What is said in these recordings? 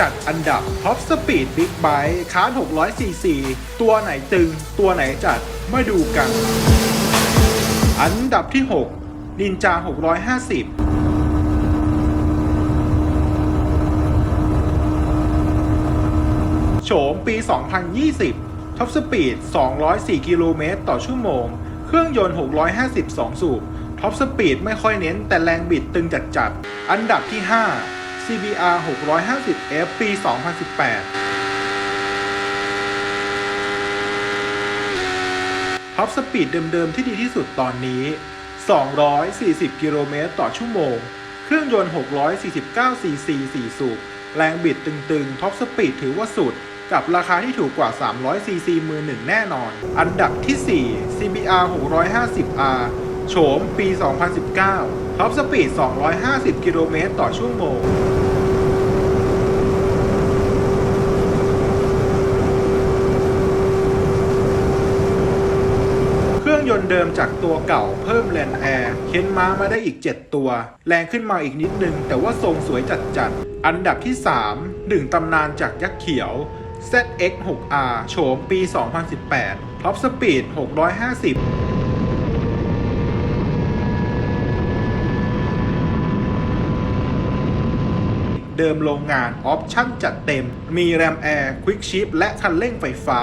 จัดอันดับ Top Speed Big Bike คาร์600 cc ตัวไหนตึง ตัวไหนจัด มาดูกัน อันดับที่ 6 นินจา 650โฉมปี 2020 ท็อปสปีด 204 กิโลเมตรต่อชั่วโมง เครื่องยนต์ 652 สูบ ท็อปสปีดไม่ค่อยเน้นแต่แรงบิดตึงจัดๆอันดับที่ 5 CBR 650F ปี 2018 ท็อปสปีดเดิมๆที่ดีที่สุดตอนนี้ 240 กิโลเมตรต่อชั่วโมง เครื่องยนต์ 649 cc 4 สูบ แรงบิดตึงๆ ท็อปสปีดถือว่าสุด กับราคาที่ถูกกว่า 300 cc มือหนึ่งแน่นอน อันดับที่ 4 CBR 650R โฉมปี 2019 ท็อปสปีด 250 กิโลเมตรต่อชั่วโมง เครื่อง ยนต์เดิมจากตัวเก่าเพิ่มแรงแอร์เค้นม้ามาได้อีก 7 ตัว แรงขึ้นมาอีกนิดนึง แต่ว่าทรงสวยจัดๆอันดับที่3ดึงตำนานจากยักษ์เขียว ZX6R โฉมปี 2018 ท็อปสปีด 650เดิมโรงงานออปชั่นจัดเต็ม มีแรมแอร์ควิกชิปและคันเร่งไฟฟ้า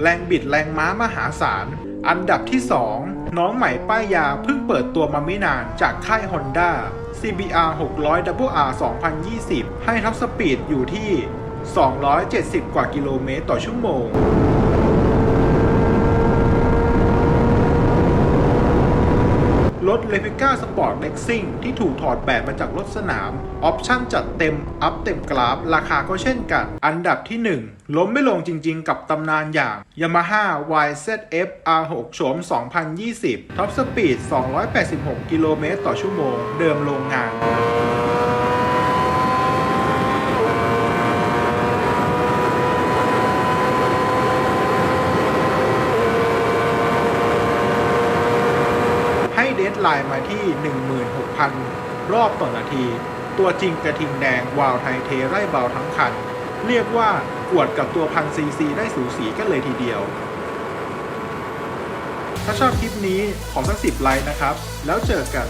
แรงบิดแรงม้ามหาศาล อันดับที่ 2 น้องใหม่ป้ายยาเพิ่งเปิดตัวมาไม่นานจากค่าย Honda CBR 600 WR 2020 ให้ท็อปสปีดอยู่ที่ 270 กว่ากิโลเมตรต่อชั่วโมง รถ r e p l i c a Sport Racing ที่ถูกถอดแบบมาจากรถสนาม ออปชั่นจัดเต็ม อัพเต็มกราฟ ราคาก็เช่นกัน อันดับที่ 1 ล้มไม่ลงจริงๆ กับตำนานอย่าง Yamaha YZF R6 โฉม 2020 ท็อปสปีด 286 กิโลเมตรต่อชั่วโมง เดิมโรงงาน ดไลน์มาที่ 16,000 รอบต่อนาที ตัวจริงกระทิงแดง วาวไทยเทไร่เบาทั้งคัน เรียกว่าอวดกับตัวพันซีซีได้สูสีกันเลยทีเดียว ถ้าชอบคลิปนี้ขอสักสิบไลค์นะครับ แล้วเจอกัน